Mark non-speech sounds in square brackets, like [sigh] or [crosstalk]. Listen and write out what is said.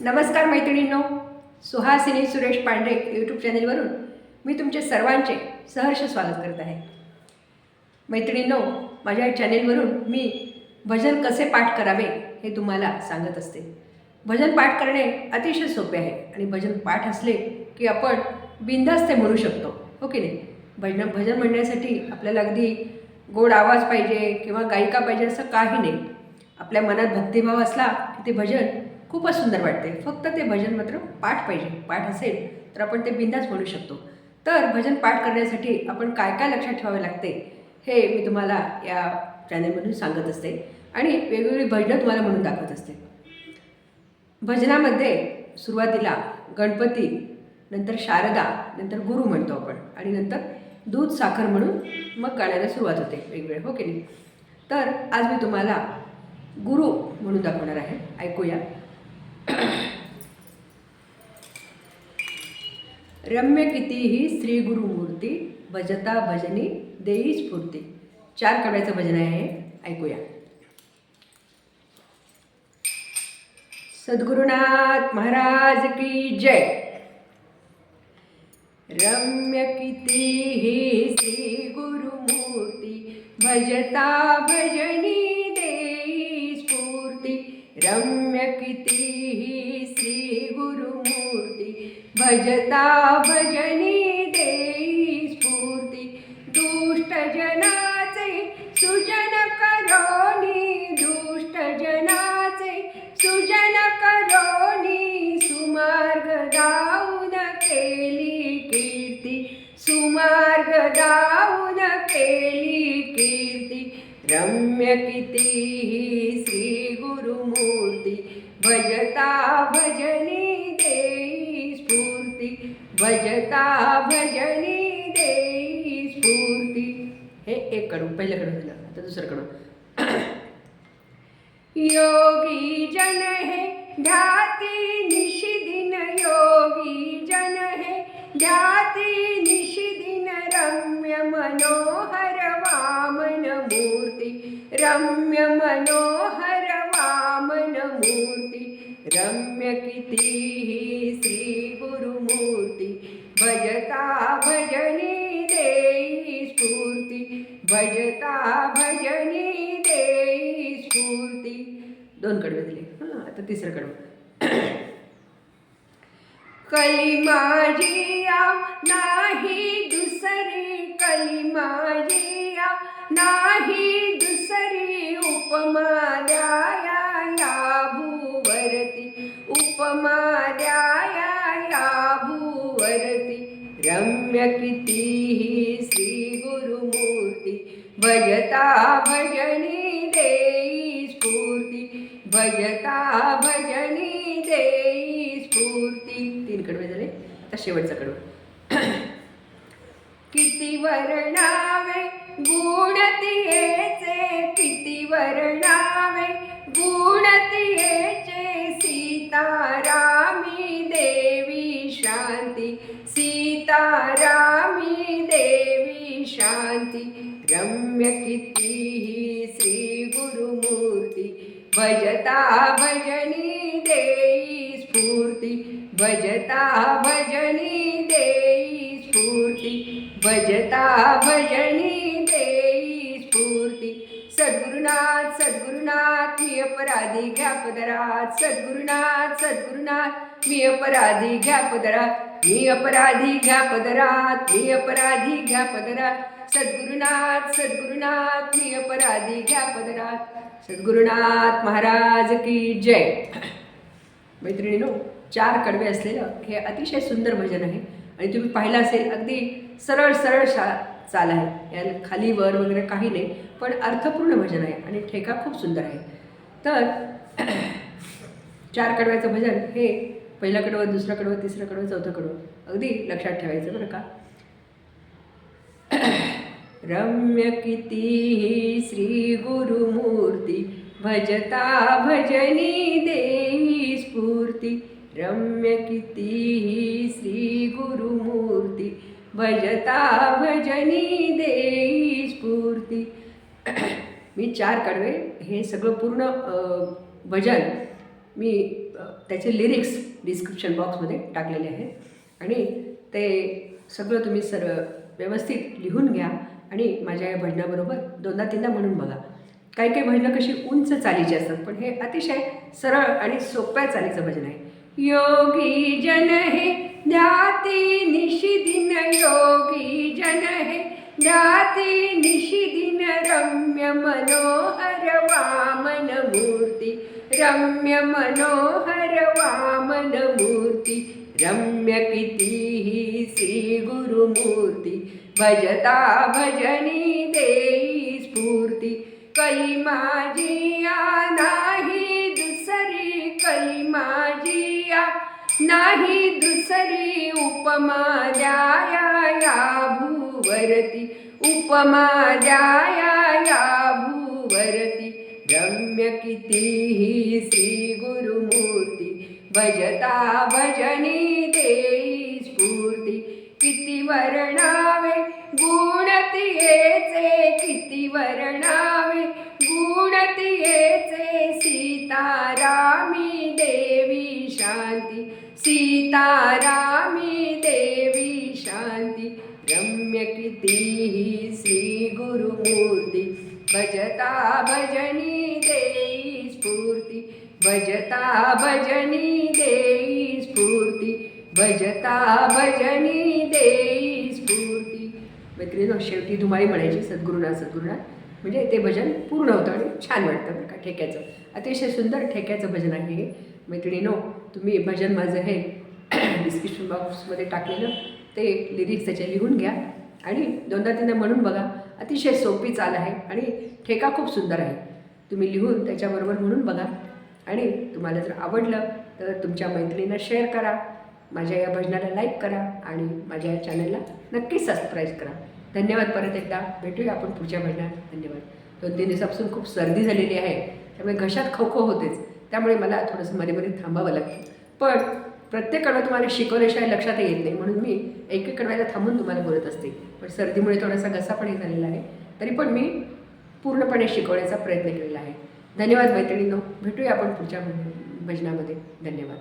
नमस्कार मैत्रिणींनो सुहासिनी सुरेश पांढरे यूट्यूब चॅनेलवरून मी तुमचे सर्वांचे सहर्ष स्वागत करत आहे. मैत्रिणींनो माझ्या या चॅनेलवरून मी भजन कसे पाठ करावे हे तुम्हाला सांगत असते. भजन पाठ करणे अतिशय सोपे आहे आणि भजन पाठ असले की आपण बिनधास्त ते म्हणू शकतो हो की नाही? भजन भजन म्हणण्यासाठी आपल्याला अगदी गोड आवाज पाहिजे किंवा गायिका पाहिजे असं काही नाही. आपल्या मनात भक्तिभाव असला की ते भजन खूपच सुंदर वाटते. फक्त ते भजन मात्र पाठ पाहिजे. पाठ असेल तर आपण ते बिंदास म्हणू शकतो. तर भजन पाठ करण्यासाठी आपण काय काय लक्षात ठेवावे लागते हे मी तुम्हाला या चॅनलमधून सांगत असते आणि वेगवेगळी भजनं तुम्हाला म्हणून दाखवत असते. भजनामध्ये सुरुवातीला गणपती नंतर शारदा नंतर गुरु म्हणतो आपण आणि नंतर दूध साखर म्हणून मग गाण्याला सुरुवात होते वेगवेगळे हो की नाही? तर आज मी तुम्हाला गुरु म्हणून दाखवणार आहे. ऐकूया. रम्य किती ही श्री गुरुमूर्ती भजता भजनी देई स्फूर्ती चार कवड्याचं भजन आहे ऐकूया. सद्गुरुनाथ महाराज की जय. रम्य किती ही श्री गुरुमूर्ती भजता भजनी रम्य कितीही श्री गुरुमूर्ती भजता भजनी देई स्फूर्ती। दुष्टजनाचे सुजन करोनी दुष्टजनाचे सुजन करोनी सुमार्ग दाऊन केली कीर्ती सुमार्ग दाऊन केली कीर्ती। रम्य किती श्री गुरुमूर्ती भजता भजनी देई स्फूर्ती भजता भजनी देई स्फूर्ती। हे एक कडू पहिलं झालं आता दुसऱ्याकडून [clears throat] योगी जन है ध्याती निशिदिन योगी जन है ध्या रम्य मनोहर वामन मूर्ती रम्य कितीही श्री गुरुमूर्ती भजता भजनी देई स्फूर्ती भजता भजनी देई स्फूर्ती। दोन कडवे दिले. हां आता तिसरं कडवं. [clears throat] कली माझिया नाही दुसरी कली माझिया नाही दुसरी उपमा द्याया या भूवरती. उपमा द्याया या भूवरती. रम्य कितीही श्री गुरुमूर्ती. भजता भजनी देई स्फूर्ती. भजता भजनी देई स्फूर्ती. तीन कडवे झाले. तर शेवटचा कडवं. [clears throat] किती वर्णा गुणतीयेचे किती वर्णावे गुणतीयेचे सीतारामी देवी शांती सीतारामी देवी शांती. रम्य कितीही श्री गुरुमूर्ती भजता भजनी देई स्फूर्ती. भजता भजनी देई स्फूर्ती भजता भजनी सद्गुरुनाथ सद्गुरुनाथ मी अपराधी घ्या पदरात सद्गुरुनाथ सद्गुरुनाथ मी अपराधी घ्या पदरात मी अपराधी घ्या पदरात मी अपराधी घ्या पदरात सद्गुरुनाथ सद्गुरुनाथ मी अपराधी घ्या पदरात सद्गुरुनाथ महाराज की जय. मैत्रिणीनो चार कडवे असलेलं हे अतिशय सुंदर भजन आहे. आणि तुम्ही पाहिलं असेल अगदी सरळ सरळ शा चाल आहे. याला खाली वर वगैरे काही नाही पण अर्थपूर्ण भजन आहे आणि ठेका खूप सुंदर आहे. तर [clears throat] चार कडव्याचं भजन हे पहिलं कडवं दुसरं कडवं तिसरं कडवं चौथं कडवं अगदी लक्षात ठेवायचं बरं का. [clears throat] रम्य किती श्री गुरुमूर्ती भजता भजनी देही स्फूर्ती. रम्य किती श्री गुरुमूर्ती भजता भजनी देई स्फूर्ती मी चार कडवे हे सगळं पूर्ण भजन मी त्याचे लिरिक्स डिस्क्रिप्शन बॉक्समध्ये टाकलेले आहेत. आणि ते सगळं तुम्ही सर्व व्यवस्थित लिहून घ्या आणि माझ्या या भजनाबरोबर दोनदा तीनदा म्हणून बघा. काही काही भजनं कशी उंच चालीची असतात पण हे अतिशय सरळ आणि सोप्या चालीचं भजन आहे. योगी जन हे ध्याती निशिदिन योगी जन हे ध्याती निशिदिन रम्य मनोहर वामन मूर्ती रम्य मनोहर वामन मूर्ती। रम्य कितीही श्री गुरुमूर्ती भजता भजनी देई स्फूर्ती। कै माझी नाही नाही दुसरी उपमा द्याया या भूवरती. उपमा द्याया या भूवरती. रम्य कितीही श्री गुरुमूर्ती. भजता भजनी देई स्फूर्ती. किती वर्णावे गुणतीयेचे किती वर्णा सीतारामी देवी शांती रम्य कितीही श्री गुरुमूर्ती. भजता भजनी देई स्फूर्ती भजता भजनी देई स्फूर्ती भजता भजनी देई स्फूर्ती. मैत्रिणी शेवटी धुमाळी म्हणायची सद्गुरुना सद्गुरुना. म्हणजे ते भजन पूर्ण होतं आणि छान वाटतं बरं का ठेक्याचं. अतिशय सुंदर ठेक्याचं भजन आहे हे. मैत्रिणीनो तुम्ही भजन माझं हे डिस्क्रिप्शन बॉक्समध्ये टाकलेलं ते लिरिक्स त्याचे लिहून घ्या. आणि दोनदा तीनदा म्हणून बघा अतिशय सोपी चाल आहे आणि ठेका खूप सुंदर आहे. तुम्ही लिहून त्याच्याबरोबर म्हणून बघा. आणि तुम्हाला जर आवडलं तर तुमच्या मैत्रिणींना शेअर करा. माझ्या या भजनाला लाईक करा आणि माझ्या या चॅनलला नक्की सबस्क्राईब करा. धन्यवाद परत एकदा. भेटूया आपण पुढच्या भजनात. धन्यवाद. दोन तीन दिवसापासून खूप सर्दी झालेली आहे. त्यामुळे घशात खो होतेच. त्यामुळे मला थोडंसं मध्ये मध्ये थांबावं लागतं. पण प्रत्येक वेळा तुम्हाला शिकवल्याशिवाय लक्षात येत नाही. म्हणून मी एक एक वेळेला थांबून तुम्हाला बोलत असते. पण सर्दीमुळे थोडासा घसा पण झालेला आहे. तरी पण मी पूर्णपणे शिकवण्याचा प्रयत्न केलेला आहे. धन्यवाद मैत्रिणींनो. भेटूया आपण पुढच्या भजनामध्ये. धन्यवाद.